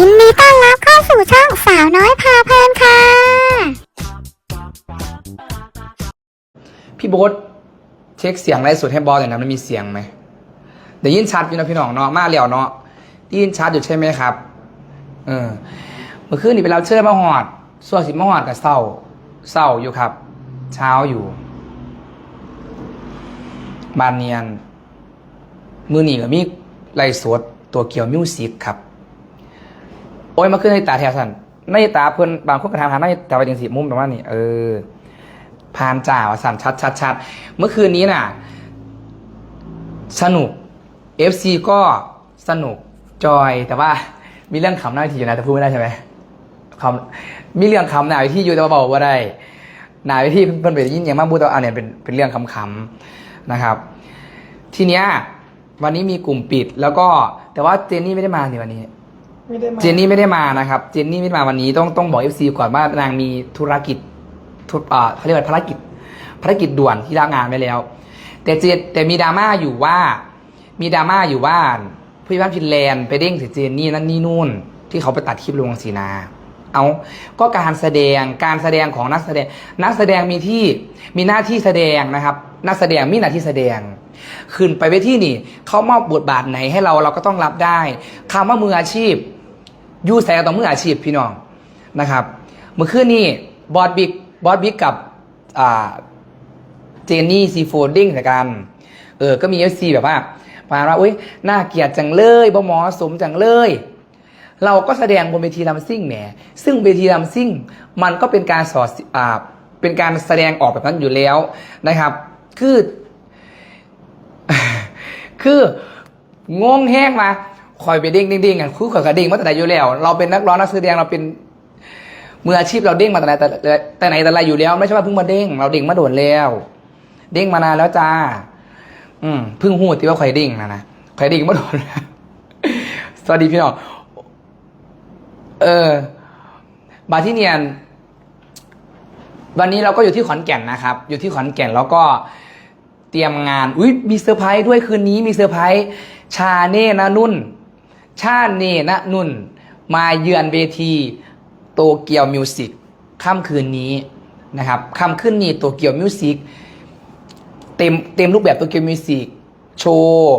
ยินดีต้อนรับเข้าสู่ช่องสาวน้อยพาเพลินค่ะ พี่โบ๊ทเช็คเสียงไลฟ์สดให้บอสหน่อยนะมันมีเสียงไหมเดี๋ยวยินชัดอยู่นะพี่น้องเนาะมาเรียวเนาะได้ยินชัดอยู่ใช่ไหมครับ เออ เมื่อคืนนี่ไปรับเชิญมาหอดส่วนสิมาหอดกับเศร้าเศร้าอยู่ครับ เช้าอยู่ บานเนียน มือหนีกับมีไลฟ์สดตัวเกี่ยวมิวสิกครับ โอ้ยมาขึ้นในตาแถวสันในตาเพื่อนบางคนก็ถามหาในตาไปถึงสีมุมประมาณนี้เออพานจ่าวสันชัดชัดชัดเมื่อคืนนี้น่ะ สนุก FC ก็สนุกจอยแต่ว่ามีเรื่องขำหน้าทีอยู่นะแต่พูดไม่ได้ใช่ไหมคำมีเรื่องขำหน้าทีอยู่แต่ว่าบอกว่าได้หน้าทีเพิ่นไปยินอย่างมากพูดต่ว่าอันเนี้ยเป็นเป็นเรื่องขำๆนะครับ ทีเนี้ยวันนี้มีกลุ่มปิดแล้วก็แต่ว่าเจนนี่ไม่ได้มาในวันนี้ ไม่ได้มาเจนนี่ไม่ได้มานะครับ เจนนี่ไม่ได้มาวันนี้ต้องต้องบอกเอฟซีก่อนว่านางมีธุรกิจทุอ่าเขาเรียกว่าภารกิจภารกิจด่วนที่ลางานไปแล้ว แต่เจนแต่มีดราม่าอยู่ว่า มีดราม่าอยู่ว่าผู้พิพากษาฟินแลนด์ไปเด้งถึงเจนนี่นั่นนี่นู่น ที่เขาไปตัดคลิปลงสีนา เอาก็การแสดงการแสดงของนักแสดง นักแสดงมีที่มีหน้าที่แสดงนะครับ นักแสดงมีหน้าที่แสดงขึ้นไปเวทีนี่เขามอบบทบาทไหนให้เราเราก็ต้องรับได้คำว่ามืออาชีพ ยูแสงต่อมืออาชีพพี่น้องนะครับ เมื่อคืนนี้บอสบิ๊กบอสบิ๊กกับอ่าเจนนี่ซีโฟดดิ้งแต่กันเออก็มีเอฟซีแบบว่าประมาว่าอุ้ยน่าเกลียดจังเลยบ่เหมอสมจังเลย เราก็แสดงบนเวทีลำซิ่งแหมซึ่งเวทีลำซิ่งมันก็เป็นการสอดอ่าเป็นการแสดงออกแบบนั้นอยู่แล้วนะครับ คือ คืองงแห้งมา คอยไปเด้งเด้งเด้งกันคู่ข่อยกระเด้งมาแต่ไหนอยู่แล้ว เราเป็นนักร้องนักแสดงเราเป็นมืออาชีพเราเด้งมาแต่ไหนแต่แต่ไหนแต่ไรอยู่แล้ว ไม่ใช่ว่าเพิ่งมาเด้ง เราเด้งมาโดนแล้ว เด้งมานานแล้วจ้า อืมเพิ่งหูดที่ว่าข่อยเด้งนะนะข่อยเด้งมาโดนแล้วสวัสดีพี่น้องเออ บาที่เนียน วันนี้เราก็อยู่ที่ขอนแก่นนะครับ อยู่ที่ขอนแก่นแล้วก็เตรียมงาน อุ้ยมีเซอร์ไพรส์ด้วยคืนนี้มีเซอร์ไพรส์ชาเน่นะนุ่น ชาเนนะนุ่น มาเยือนเวทีโตเกียวมิวสิกค่ำคืนนี้นะครับค่ำคืนนี้โตเกียวมิวสิกเต็มเต็มรูปแบบโตเกียวมิวสิกโชว์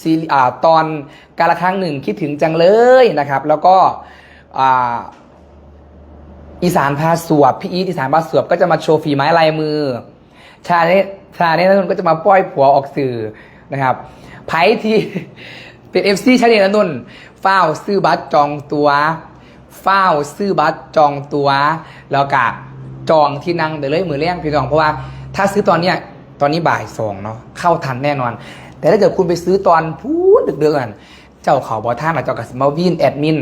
ซีอ่าตอนกาละครั้งหนึ่งคิดถึงจังเลยนะครับ แล้วก็อ่าอีสานพาสวบพี่อีทอีสานพาสวบก็จะมาโชว์ฝีไม้ลายมือ ชาเนชาเนี้นนก็จะมาป้อยผัวออกสื่อนะครับไพ่ที่ เป็นเอฟซีชาเนนนท์เฝ้าซื้อบัตรจองตัวเฝ้าซื้อบัตรจองตัว แล้วก็จองที่นั่งเดี๋ยวเลยมือเลี้ยงพี่น้องเพราะว่าถ้าซื้อตอนเนี้ยตอนนี้บ่ายสองเนาะเข้าทันแน่นอน แต่ถ้าเกิดคุณไปซื้อตอนพูดดึกๆกันเจ้าเขาบอท่านอาจจะกับสมาวินแอดมิน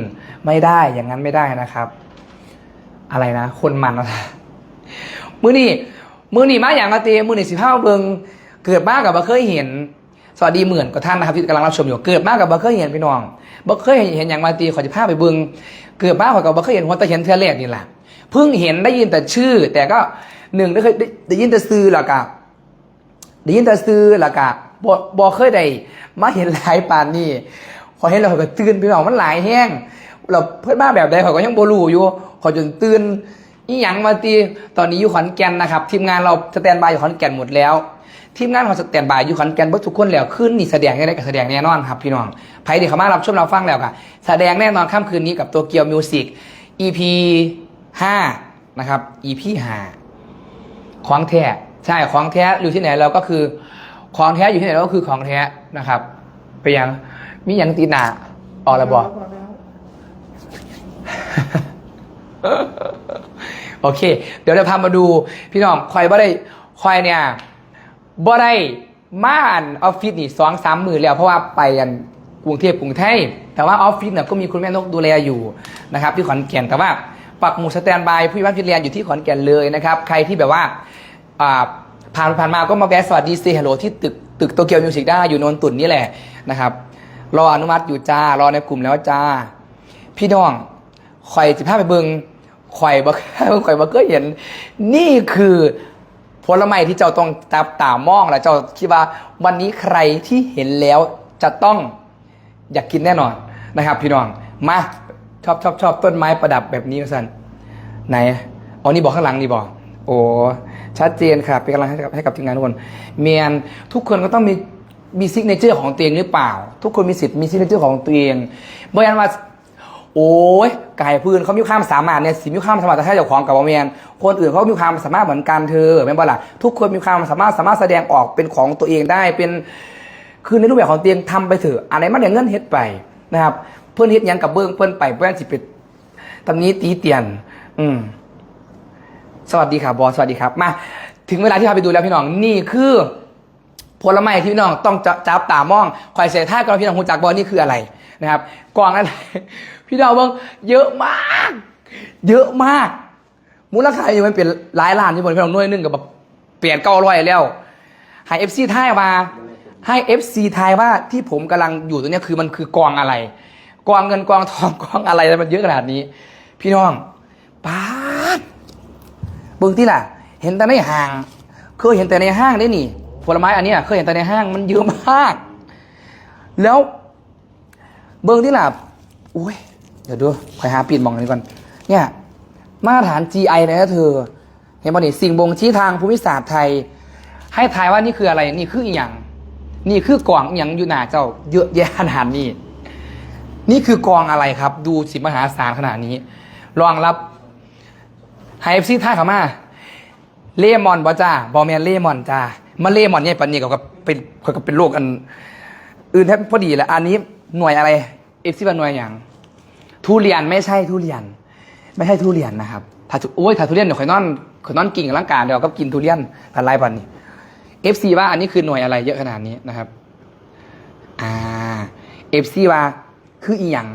ไม่ได้อย่างนั้นไม่ได้นะครับ อะไรนะ คนมันนะมือนี่มือนี่มาอย่างกะเตมือนี่สิบห้าเบิงเกิดมากกับบ่เคยเห็น สวัสดีหมื่นกับท่านนะครับที่กำลังรับชมอยู่เกิดมากกับบ่เคยเห็นพี่น้องบ่เคยเห็นอย่างมาตีขอจะพาไปเบิงเกิดมากกับบ่เคยเห็นหัวต่เห็นเทือแรกนี่แหละเพิ่งเห็นได้ยินแต่ชื่อ แต่ก็หนึ่งได้เคยได้ได้ยินแต่ซื้อแล้วกับได้ยินแต่ซื้อแล้วกับบ่บ่เคยได้มาเห็นหลายปานนี่ขอเห็นแล้วข้อยก็ตื่นพี่น้องมันหลายแห้งเราเพื่อนบ้านแบบใดเขาก็ยังโบลูอยู่ขอจนตื่นอีหยังมาตีตอนนี้อยู่ขอนแก่นนะครับ ทีมงานเราสแตนบายอยู่ขอนแก่นหมดแล้ว ทีมงานของสแตนบายอยู่ขอนแก่นเบิดทุกคนแล้วขึ้นนี่แสดงได้กับแสดงแน่นอนครับพี่น้องใครที่เขามารับชมเราฟังแล้วค่ะแสดงแน่นอนค่ำคืนนี้กับตัวเกียวมิวสิก EP 5นะครับ EP 5ของแท้ใช่ของแท้อยู่ที่ไหนเราก็คือของแท้อยู่ที่ไหนเราก็คือของแท้นะครับ ไปยังมีหยังตีหนาออกแล้วบอกโอเค เดี๋ยวเราพามาดูพี่น้องคอยบ่ได้คอยเนี่ย บ่ได้มาอันออฟฟิศนี่สองสามหมื่นแล้วเพราะว่าไปอันกรุงเทพกรุงไทยแต่ว่าออฟฟิศเนี่ยก็มีคุณแม่นกดูแลอยู่นะครับที่ขอนแก่นแต่ว่าปักหมุดสแตนบายผู้บ้านพิเรียนอยู่ที่ขอนแก่นเลยนะครับใครที่แบบว่าอ่าผ่านผ่านมาก็มาแวะสวัสดีเซฮัลโหลที่ตึกตึกโตเกียวมิวสิกได้อยู่นนตุนนี่แหละนะครับรออนุมัติอยู่จ้ารอในกลุ่มแล้วจ้า พี่น้องข่อยจะพาไปเบิงข่อยบ่ข่อยบ่เคยเห็น นี่คือ ผลไม้ที่เจ้าต้องจับตามองแล้วเจ้าคิดว่าวันนี้ใครที่เห็นแล้วจะต้องอยากกินแน่นอนนะครับ พี่น้องมาชอบชอบชอบต้นไม้ประดับแบบนี้สันไหนเอ๋อนี่บอกข้างหลังนี่บอกโอ้ชัดเจนครับเป็นกำลังให้กับให้กับทีมงานทุกคนเมียนทุกคนก็ต้องมีมีซิกเนเจอร์ของตัวเองหรือเปล่า ทุกคนมีสิทธิ์มีซิกเนเจอร์ของตัวเองบริยานว่า โอ้ยไก่พื้นเขามีความสามารถเนี่ยสิมีความสามารถแต่ถ้าเจ้าของกับว่าเมียนคนอื่นเขามีความสามารถเหมือนกันเธอแม่นบ่ล่ะทุกคนมีความสามารถสามารถแสดงออกเป็นของตัวเองได้เป็นคือในรูปแบบของเตียงทำไปเถอะอะไรมันอย่างเงินเฮ็ดไปนะครับ เพื่อนเฮ็ดยังกับเบิ้งเพื่อนไปเพื่อนสิไปตำนี้ตีเตียน อืม สวัสดีครับบอสสวัสดีครับมาถึงเวลาที่พาไปดูแล้วพี่น้องนี่คือ ผลไม้ที่พี่น้องต้องจับจับตามองคอยเสียท่าก่อนพี่น้องหูจักบอลนี่คืออะไรนะครับกล่องอะไรพี่น้องเบิ้งเยอะมาก เยอะมาก มูลค่าอยู่มันเป็นหลายล้านที่บนพี่น้องน้อยนึงกับแบบเปลี่ยนเก้าร้อยแล้วให้เอฟซีทายมาให้เอฟซีทายว่าที่ผมกำลังอยู่ตรงนี้คือมันคือกองอะไร กองเงินกองทองกองอะไรมันเยอะขนาดนี้ พี่น้องป๊าเบิ่งที่ล่ะ เห็นแต่ในห้างเคยเห็นแต่ในห้างได้นี่ ผลไม้อันนี้เคยเห็นแต่ในห้างมันเยอะมาก แล้วเบิ่งที่หล่ะอุ้ยเดี๋ยวดูคอยหาปิดมองนี้ก่อน เนี่ย มาตรฐาน GI เลยนะเธอ เห็นบ่นี่สิ่งบ่งชี้ทางภูมิศาสตร์ไทย ให้ทายว่านี่คืออะไร นี่คืออีหยังนี่คือกล่องอีหยังอยู่หน้าเจ้า เยอะแยะขนาดนี้ นี่คือกองอะไรครับ ดูสิมหาศาลขนาดนี้ รองรับไฮเอฟซีท่าขามาเลมอนบ่จ้าบอแมนเลมอนจ้า มาเลมอนเนี่ยปันนี้ก็เป็นก็เป็นโรคอัน อื่นแทบพอดีแหละอันนี้หน่วยอะไรเอฟซีเป็นหน่วยอย่างทุเรียนไม่ใช่ทุเรียน ไม่ใช่ทุเรียนนะครับถ้าโอ้ยถ้าทุเรียนเดี๋ยวข่อยนอนข่อยนอนกิ่งร่างกายเดี๋ยวก็กินทุเรียนพันไรปันนี้เอฟซีว่าอันนี้คือหน่วยอะไรเยอะขนาดนี้นะครับอ่าเอฟซีว่าคืออีหยัง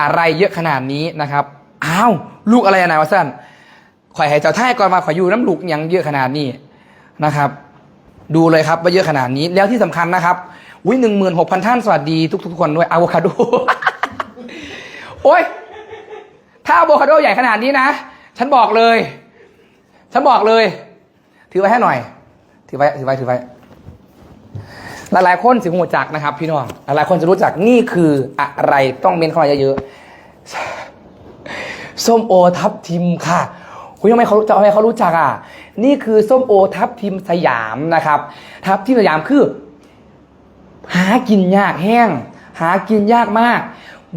อะไรเยอะขนาดนี้นะครับ อ้าว ลูกอะไรอะนายวะสั้น ข่อยให้เจ้าท่ายก่อนมาข่อยอยู่น้ำลูกยังเยอะขนาดนี้นะครับ ดูเลยครับว่าเยอะขนาดนี้แล้วที่สำคัญนะครับวิหนึ่งหมื่นหกพันท่านสวัสดีทุกทุกๆคนด้วยอะโวคาโดโอ้ยถ้าอะโวคาโดใหญ่ขนาดนี้นะ ฉันบอกเลย ฉันบอกเลย ถือไว้ให้หน่อย ถือไว้ถือไว้ถือไว้หลายๆคนสิหูจักนะครับ พี่น้องหลายๆคนจะรู้จักนี่คืออะไรต้องเมนเข้ามาเยอะๆส้มโอทับทิมค่ะ คุณทำไมเขาจะทำไมเขารู้จักอะนี่คือส้มโอทับทิมสยามนะครับ ทับทิมสยามคือ หากินยากแห้ง หากินยากมาก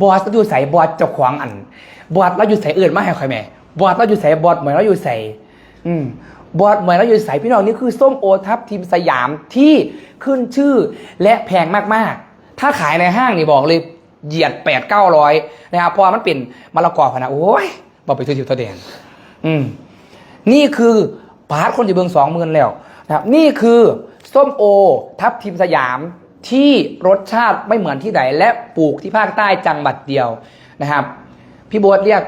บอสเราอยู่ใส่บอสเจ้าของอัน บอสเราอยู่ใส่เอื่นมาให้ใครแม่บอสเราอยู่ใส่บอสเหมือนเราอยู่ใส่อืมบอสเหมือนเราอยู่ใส่พี่น้องนี่คือส้มโอทับทิมสยามที่ขึ้นชื่อและแพงมากๆ ถ้าขายในห้างนี่บอกเลยเหยียดแปดเก้าร้อยนะครับเพราะมันเป็นมะละกอพนะโอ้ยบอกไปถือๆตัวแดง อืมนี่คือปาร์ตคนอยู่เบืองสองหมื่นแล้วนะครับ นี่คือส้มโอ ทับทิมสยามที่รสชาติไม่เหมือนที่ไหน และปลูกที่ภาคใต้จังหวัดเดียวนะครับ พี่โบ๊ทเรียก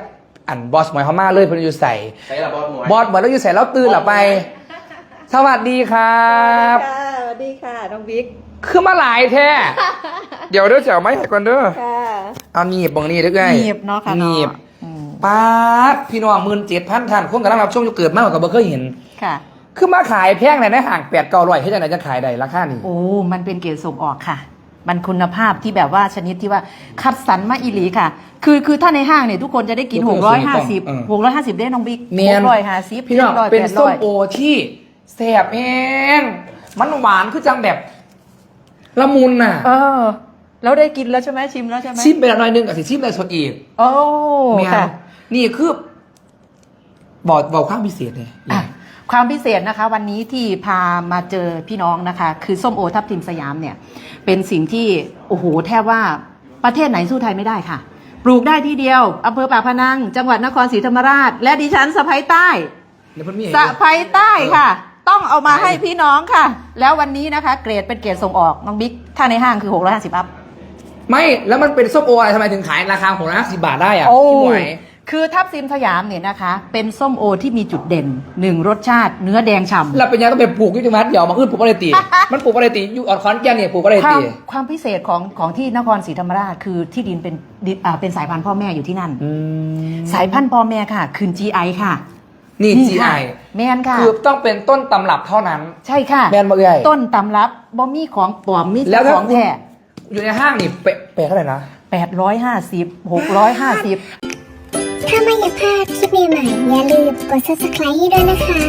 อันบอสหมวยเขามาเลยเพนอยู่ใส่ใช้ระบอดหมวยบอสเหมือนเราอยู่ใส่แล้วตื่นหลับไป สวัสดีครับค่ะสวัสดีค่ะน้องบิ๊กคือมาหลายแท้เดี๋ยวเด้อเจ๋วไม่ให้ก่อนเด้อค่ะเอาหนีบบังนี้เด้อไงหนีบเนาะค่ะหนีบเนาะอืม ป๊าดพี่น้องหมื่นเจ็ดพันท่านคนกำลังรับชมอยู่เกิดมากกว่าบ่เคยเห็น ค่ะ คือมาขายแพงในในห่างแปดเก้าร้อยให้จังไหนจะขายได้ราคานี้โอ้มันเป็นเกรดส่งออกค่ะ มันคุณภาพที่แบบว่าชนิดที่ว่าคัดสรรมาอีหลีค่ะ คือคือถ้าในห้างเนี่ยทุกคนจะได้กินทุกหคนกร้อยห้าสิบเออหกร้อยห้าสิบได้น้องบิ๊กเนียนหกร้อยห้าสิบพี่น้องร้อยเป็นแปดส้ร้มอยโอที่แสบเองมันหวานคือจังแบบละมุนน่ะ เออ แล้วได้กินแล้วใช่ไหมชิมแล้วใช่ไหมชิมไปแล้วหน่อยหนึงกับสิชิมเลยสดอีก โอ้แม่ค่ะ นี่คือบอกบอกความพิเศษเลยอะความพิเศษนะคะ วันนี้ที่พามาเจอพี่น้องนะคะ คือส้มโอทับทิมสยามเนี่ย เป็นสิ่งที่โอ้โหแทบว่าประเทศไหนสู้ไทยไม่ได้ค่ะ ปลูกได้ที่เดียวอำเภอปากพนัง จังหวัดนครศรีธรรมราช และดิฉันสะพ้ยใต้เดี๋ยวเพิ่นมีให้สะพ้ยใต้ค่ะ ต้องเอามาให้พี่น้องค่ะ แล้ววันนี้นะคะ เกรดเป็นเกรดส่งออกน้องบิ๊กถ้าในห้างคือ650อัพ ไม่ แล้วมันเป็นส้มโออะไรทำไมถึงขายราคาหกร้อยห้าสิบาทได้อะโอ้ พี่หมวย คือทับซิมสยามเนี่ยนะคะ เป็นส้มโอที่มีจุดเด่นหนึ่งรสชาติเนื้อแดงฉ่ำ เราเป็นยังต้องไปปลูกที่จังหวัดเดี๋ยวมาขึ้นปลูกอะไรตี มันปลูกอะไรตีอยู่อ่อนคอนแก่นเนี่ยปลูกอะไรควาตีมความพิเศษของของที่นครศรีธรรมราชคือที่ดินเป็นดินอ่าเป็นสายพันธุ์พ่อแม่อยู่ที่นั่น อืมสายพันธุ์พ่อแม่ค่ะ คืน GI ค่ะนี่ ค่ะ GI แมนค่ะ คือต้องเป็นต้นตำรับเท่านั้น ใช่ค่ะ แมนมาเอ่ยต้นตำรับบ่มีของปลอมมีแล้วถ้า ของแท้อยู่ในห้างนี่เปะเปะเท่าไหร่นะ 850 650 ถ้าไม่อยากพลาดคลิปใหม่ๆอย่าลืมกด subscribe ให้ด้วยนะคะ